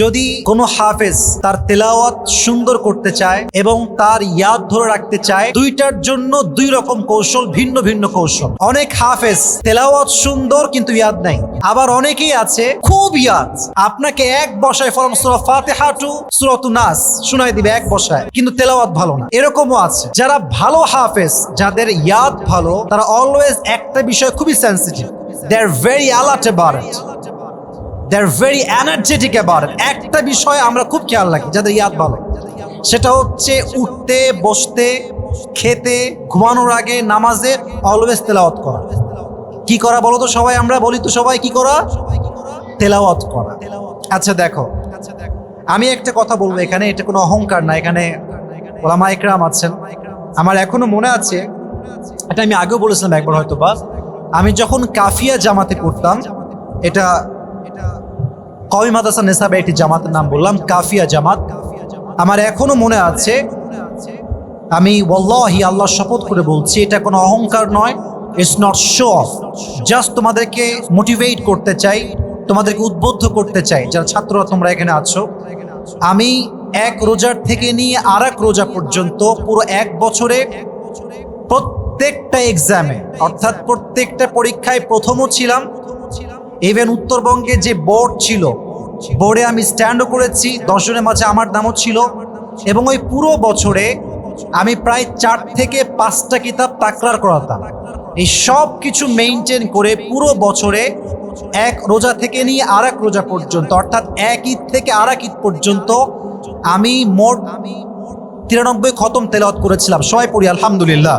যদি কোনো হাফেজ তার তেলাওয়াত সুন্দর করতে চায় এবং তার ইয়াদ ধরে রাখতে চায়, দুইটার জন্য দুই রকম কৌশল, ভিন্ন ভিন্ন কৌশল। অনেক হাফেজ তেলাওয়াত সুন্দর কিন্তু ইয়াদ নাই। আবার অনেকেই আছে খুব ইয়াদ। আপনাকে এক বসায় ফরম সুরা ফাতিহা টু সুরাতু নাস শোনাই দিবে এক বসায়, কিন্তু তেলাওয়াত ভালো না। এরকমও আছে। যারা ভালো হাফেজ, যাদের ইয়াদ ভালো, তারা অলওয়েজ একটা বিষয় খুবই sensitive they are very alert about it they are very energetic about একটা বিষয় আমরা খুব খেয়াল রাখি, যাদের ইয়াদ ভালো। সেটা হচ্ছে উঠতে, বসতে, খেতে, ঘুমানোর আগে নামাজে অলওয়েজ তেলাওয়াত করা। কি করা বলো তো সবাই, আমরা বলি তো সবাই কি করা? তেলাওয়াত করা। আচ্ছা দেখো। আমি একটা কথা বলব এখানে, এটা কোনো অহংকার না, এখানে ওলামা একরাম আছেন। আমার এখনও মনে আছে, এটা আমি আগেও বলেছিলাম একবার হয়তো বা আমি যখন কাফিয়া জামাতে পড়তাম, এটা কবি মাদাসা নেসাবে একটি জামাতের নাম বললাম, কাফিয়া জামাত। আমার এখনও মনে আছে, আমি ওয়াল্লাহি আল্লাহ শপথ করে বলছি, এটা কোনো অহংকার নয় it's not show off just তোমাদেরকে মোটিভেট করতে চাই, তোমাদেরকে উদ্বুদ্ধ করতে চাই, যারা ছাত্ররা তোমরা এখানে আছো। আমি এক রোজার থেকে নিয়ে আর এক রোজা পর্যন্ত পুরো এক বছরে প্রত্যেকটা এক্সামে অর্থাৎ প্রত্যেকটা পরীক্ষায় প্রথমও ছিলাম ইভেন উত্তরবঙ্গে যে বোর্ড ছিল বোর্ডে আমি স্ট্যান্ডও করেছি দশজনের মাঝে আমার নামও ছিল, এবং ওই পুরো বছরে আমি প্রায় চার থেকে পাঁচটা কিতাব তাকরার করাতাম। এই সব কিছু মেনটেন করে পুরো বছরে এক রোজা থেকে নিয়ে আর এক রোজা পর্যন্ত, অর্থাৎ এক ঈদ থেকে আর এক ঈদ পর্যন্ত আমি মোট তিরানব্বই খতম তেলাওয়াত করেছিলাম। সবাই পড়ি, আলহামদুলিল্লাহ।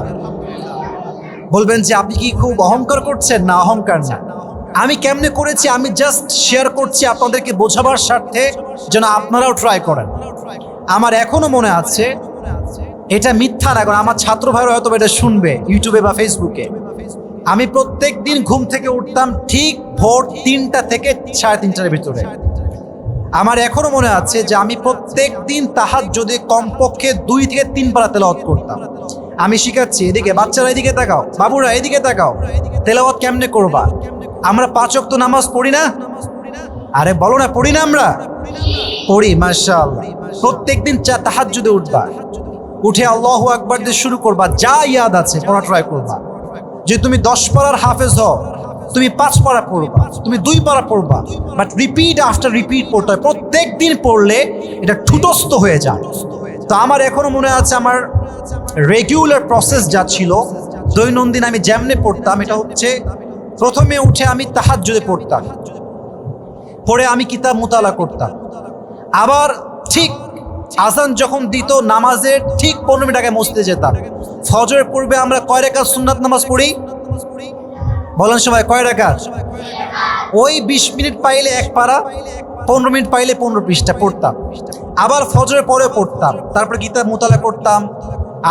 বলবেন যে, আপনি কি খুব অহংকার করছেন? না, অহংকার না। আমি কেমনে করেছি, আমি জাস্ট শেয়ার করছি আপনাদেরকে বোঝাবার স্বার্থে, যেন আপনারাও ট্রাই করেন। আমার এখনও মনে আছে, এটা মিথ্যা না আমার ছাত্র ভাইরা হয়তো এটা শুনবে, ইউটিউবে বা ফেসবুকে আমি প্রত্যেক দিন ঘুম থেকে উঠতাম ঠিক ভোর তিনটা থেকে সাড়ে তিনটার ভিতরে। আমার এখনও মনে আছে যে আমি প্রত্যেক দিন তাহার যদি কমপক্ষে দুই থেকে তিন পারা তেলাওয়াত করতাম। আমি শিখাচ্ছি, এদিকে বাচ্চারা এদিকে তাকাও, বাবুরা এদিকে তাকাও, তেলাওয়াত কেমনে করবা? আমরা পাঁচ ওয়াক্ত নামাজ পড়ি না? আরে বলো না, পড়ি না আমরা? পড়ি মার্শাল প্রত্যেক দিন চা তাহার যদি উঠবা। উঠে আল্লাহ আকবার দিয়ে শুরু করবা, যা ইয়াদ আছে, পড়া ট্রাই করবা। যে তুমি দশ পাড়ার হাফেজ হও, তুমি পাঁচ পাড়া পড়বা, তুমি দুই পাড়া পড়বা। বাট রিপিট আফটার রিপিট পড়তে হয়। প্রত্যেক দিন পড়লে এটা ঠুটস্থ হয়ে যায়। তো আমার এখনও মনে আছে, আমার রেগুলার প্রসেস যা ছিল, দৈনন্দিন আমি যেমনে পড়তাম, এটা হচ্ছে প্রথমে উঠে আমি তাহার যদি পড়তাম। পড়ে আমি কিতাব মোতালা করতাম। আবার ঠিক আজান যখন দিত, নামাজের ঠিক পনেরো মিনিট আগে মসজিদে যেতাম। ফজরের পূর্বে আমরা কয় রেখা সুন্নাত নামাজ পড়ি? বলেন সবাই, কয় রেখা ওই বিশ মিনিট পাইলে এক পারা, পনেরো মিনিট পাইলে পনেরো পৃষ্ঠা পড়তাম। আবার ফজরের পরে পড়তাম। তারপর কিতাব মোতালা করতাম।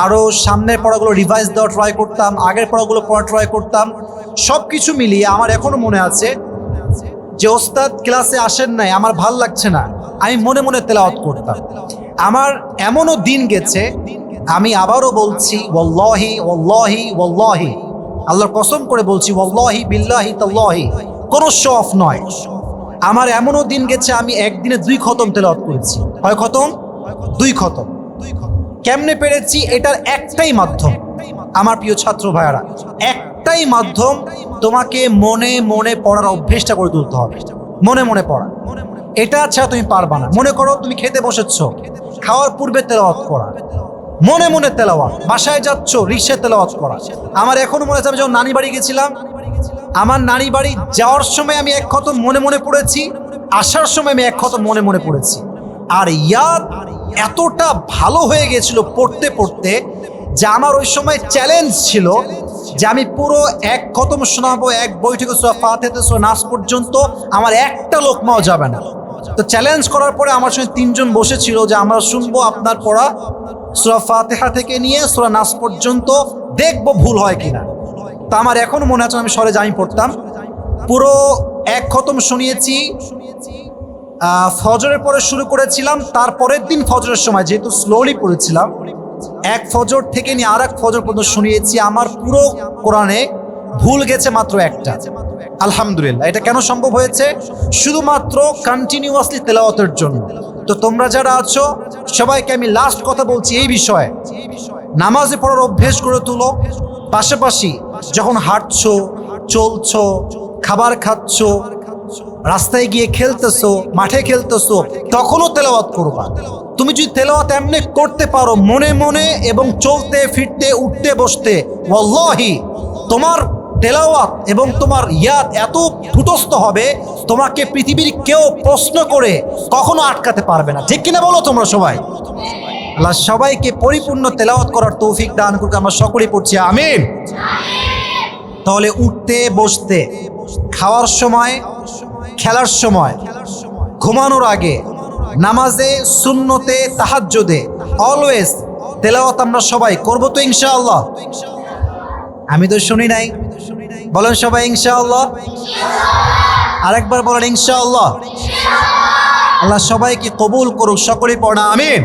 আরও সামনের পড়াগুলো রিভাইজ দেওয়া ট্রাই করতাম, আগের পড়াগুলো পড়া ট্রাই করতাম সব কিছু মিলিয়ে আমার এখনও মনে আছে যে ওস্তাদ ক্লাসে আসেন নাই, আমার ভালো লাগছে না, আমি মনে মনে তেলাওয়াত করতাম। আমার এমনও দিন গেছে, আমি আবারও বলছি ওল্লাহি ওল্লাহি ওল্লাহি আল্লাহর কসম করে বলছি ওল্লাহি বিল্লাহি তাল্লাহি। কোনো শো অফ নয়। আমার এমনও দিন গেছে, আমি একদিনে দুই খতম তেলাওয়াত করেছি। কয় খতম? দুই খতম। কেমনে পেরেছি এটার একটাই মাধ্যম? আমার প্রিয় ছাত্র ভাইয়ারা, একটাই মাধ্যম তোমাকে মনে মনে পড়ার অভ্যেসটা করে তুলতে হবে। মনে মনে পড়া। এটা ছাড়া তুমি পারবা না। মনে করো তুমি খেতে বসেছ, খাওয়ার পূর্বে তেলাওয়াত করা। মনে মনে তেলাওয়াত, বাসায় যাচ্ছ, রিক্সায় তেলাওয়াত করা। আমার এখনও মনে আছে, আমি যখন নানি বাড়ি গেছিলাম, আমার নানি বাড়ি যাওয়ার সময় আমি এক খতম মনে মনে পড়েছি, আসার সময় আমি এক খতম মনে মনে পড়েছি। আর ইয়াদ এতটা ভালো হয়ে গেছিল পড়তে পড়তে যে আমার ওই সময় চ্যালেঞ্জ ছিল যে আমি পুরো এক খতম শোনাবো, এক বৈঠকে ফাতেতে নাচ পর্যন্ত আমার একটা লোকমাও যাবে না। তো চ্যালেঞ্জ করার পরে আমার সঙ্গে তিনজন বসেছিল যে আমরা শুনব আপনার পড়া সুরা ফাতেহা থেকে নিয়ে সুরা নাচ পর্যন্ত দেখব ভুল হয় কিনা। তা আমার এখনও মনে আছে আমি সরে আমি পড়তাম। পুরো এক খতম শুনিয়েছি ফজরের পরে শুরু করেছিলাম, তারপরের দিন ফজরের সময় যেহেতু স্লোলি পড়েছিলাম, এক ফজর থেকে নিয়ে আর এক ফজর পর্যন্ত শুনিয়েছি, আমার পুরো কোরআনে ভুল গেছে মাত্র একটা। আলহামদুলিল্লাহ, এটা কেন সম্ভব হয়েছে? শুধুমাত্র কন্টিনিউয়াসলি তেলাওয়াতের জন্য। তো তোমরা যারা আছো, সবাইকে আমি লাস্ট কথা বলছি এই বিষয়ে। নামাজে পড়ার অভ্যেস করে তুলো। পাশাপাশি যখন হাঁটছো, চলছো, খাবার খাচ্ছো রাস্তায় গিয়ে খেলতেছো, মাঠে খেলতেছো, তখনও তেলাওয়াত করবা। তুমি যদি তেলাওয়াত এমনি করতে পারো, মনে মনে এবং চলতে, ফিরতে, উঠতে, বসতে, ওয়াল্লাহি, তোমার তেলাওয়াত এবং তোমার ইয়াদ এত ফুটস্থ হবে, তোমাকে পৃথিবীর কেউ প্রশ্ন করে কখনো আটকাতে পারবে না। ঠিক কিনা বলো তোমরা সবাই? আল্লাহ সবাইকে পরিপূর্ণ তেলাওয়াত করার তৌফিক দান করুক, আমরা সকলেই পড়ছি, আমিন। তাহলে উঠতে, বসতে, খাওয়ার সময় খেলার সময়, ঘুমানোর আগে, নামাজে শূন্যতে তাহাজ্জুদে অলওয়েজ তেলাওয়াত আমরা সবাই করব তো ইনশাআল্লাহ? আমি তো শুনি নাই। বলেন সবাই ইনশাআল্লাহ? আরেকবার বলেন ইনশাআল্লাহ। আল্লাহ সবাইকে কবুল করুক, সকলেই পড়া, আমিন।